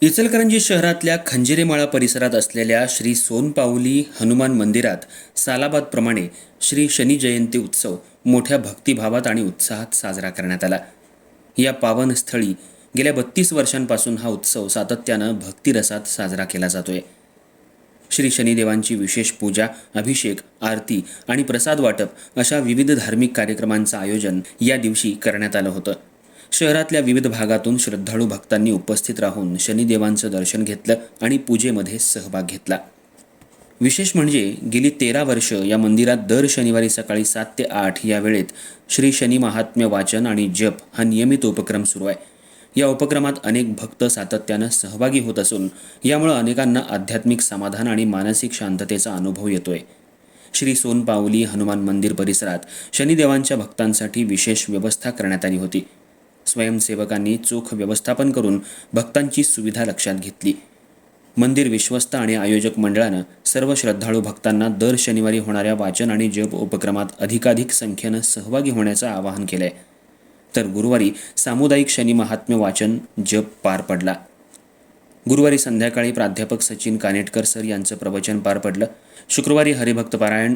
इचलकरंजी शहरातल्या खंजिरेमाळा परिसरात असलेल्या श्री सोनपाऊली हनुमान मंदिरात सालाबादप्रमाणे श्री शनी जयंती उत्सव मोठ्या भक्तिभावात आणि उत्साहात साजरा करण्यात आला. या पावनस्थळी गेल्या बत्तीस वर्षांपासून हा उत्सव सातत्यानं भक्तिरसात साजरा केला जातोय. श्री शनिदेवांची विशेष पूजा अभिषेक आरती आणि प्रसाद वाटप अशा विविध धार्मिक कार्यक्रमांचं आयोजन या दिवशी करण्यात आलं होतं. शहरातल्या विविध भागातून श्रद्धाळू भक्तांनी उपस्थित राहून शनिदेवांचं दर्शन घेतलं आणि पूजेमध्ये सहभाग घेतला. विशेष म्हणजे गेली तेरा वर्ष या मंदिरात दर शनिवारी सकाळी सात ते आठ या वेळेत श्री शनी महात्म्य वाचन आणि जप हा नियमित उपक्रम सुरू आहे. या उपक्रमात अनेक भक्त सातत्यानं सहभागी होत असून यामुळं अनेकांना आध्यात्मिक समाधान आणि मानसिक शांततेचा अनुभव येतोय. श्री सोनपावली हनुमान मंदिर परिसरात शनिदेवांच्या भक्तांसाठी विशेष व्यवस्था करण्यात आली होती. स्वयंसेवकांनी चोख व्यवस्थापन करून भक्तांची सुविधा लक्षात घेतली. मंदिर विश्वस्त आणि आयोजक मंडळानं सर्व श्रद्धाळू भक्तांना दर शनिवारी होणाऱ्या वाचन आणि जप उपक्रमात अधिकाधिक संख्येनं सहभागी होण्याचं आवाहन केलंय. तर गुरुवारी सामुदायिक शनी महात्म्य वाचन जप पार पडला. गुरुवारी संध्याकाळी प्राध्यापक सचिन कानेटकर सर यांचं प्रवचन पार पडलं. शुक्रवारी हरिभक्त पारायण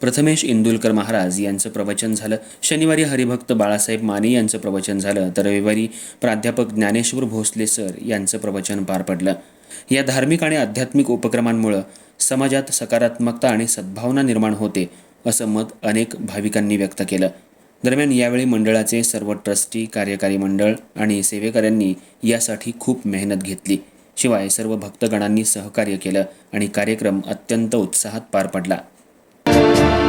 प्रथमेश इंदुलकर महाराज यांचं प्रवचन झालं. शनिवारी हरिभक्त बाळासाहेब माने यांचं प्रवचन झालं. तर रविवारी प्राध्यापक ज्ञानेश्वर भोसले सर यांचं प्रवचन पार पडलं. या धार्मिक आणि आध्यात्मिक उपक्रमांमुळं समाजात सकारात्मकता आणि सद्भावना निर्माण होते असं मत अनेक भाविकांनी व्यक्त केलं. दरम्यान यावेळी मंडळाचे सर्व ट्रस्टी कार्यकारी मंडळ आणि सेवेकऱ्यांनी यासाठी खूप मेहनत घेतली. शिवाय सर्व भक्तगणांनी सहकार्य केलं आणि कार्यक्रम अत्यंत उत्साहात पार पडला.